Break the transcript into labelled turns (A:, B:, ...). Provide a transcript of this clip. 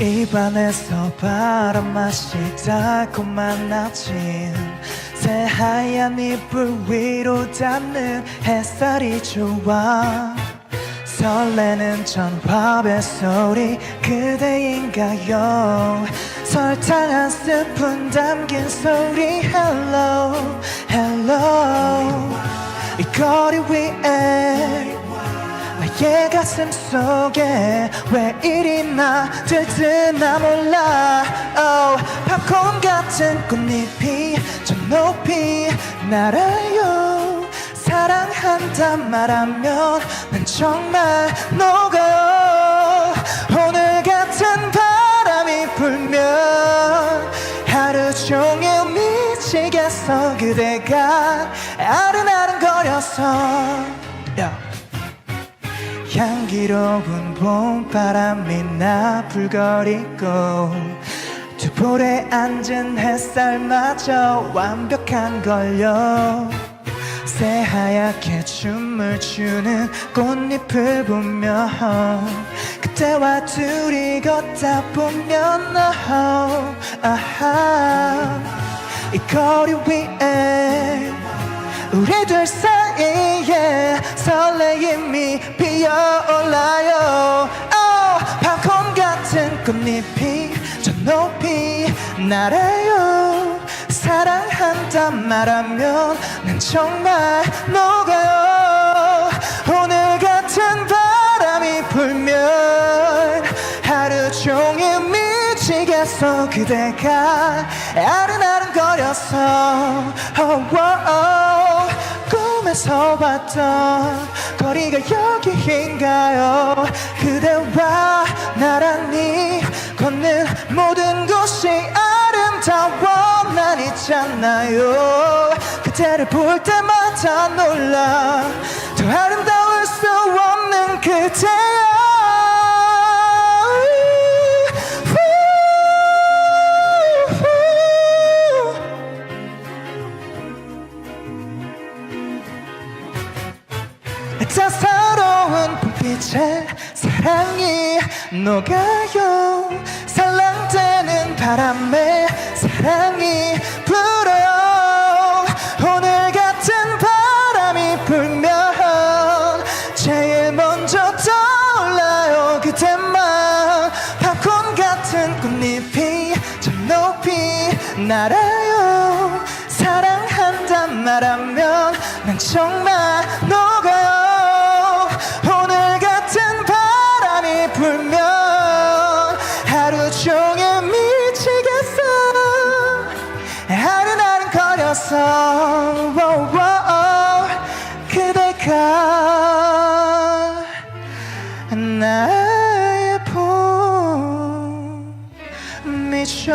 A: 입안에서 바람 맛이 달콤한 아침 새하얀 이불 위로 닿는 햇살이 좋아 설레는 전화벨 소리 그대인가요? 설탕 한 스푼 담긴 소리 Hello Hello. 이 거리 위에 나의 가슴 속에 왜 이리 나 들뜨나 몰라. Oh, 팝콘 같은 꽃잎이 저 높이 날아요. 사랑한다 말하면 난 정말 녹아요 오늘 같은 바람이 불면 하루 종일 미치겠어. 그대가 아른아른거려서. Yeah. 향기로운 봄바람이 나 불거리고 두 볼에 앉은 햇살마저 완벽한 걸요. 새하얗게 춤을 추는 꽃잎을 보며 그때와 둘이 걷다 보면 아하 이 거리 위에 우리들 사이에 설레임이 피어올라요. Oh, 팝콘 같은 꽃잎이 저 높이 날아요. 사랑한다 말하면 난 정말 녹아요. 오늘 같은 바람이 불면 하루 종일 미치겠어. 그대가 아른아른거려서. Oh, oh, oh. 꿈에서 봤던 거리가 여기인가요? 그대와 나란히 걷는 모든 곳이 아름다워 난 있잖아요. 그대를 볼 때마다 놀라. 더 아름다울 수 없는 그대 불빛에 사랑이 녹아요. 살랑대는 바람에 사랑이 불어요. 오늘 같은 바람이 불면 제일 먼저 떠올라요. 그때만 팝콘 같은 꽃잎이 저 높이 날아요. 사랑한다 말하면 난 정말 아른아른거려서 워워, 그대가 나의 봄이죠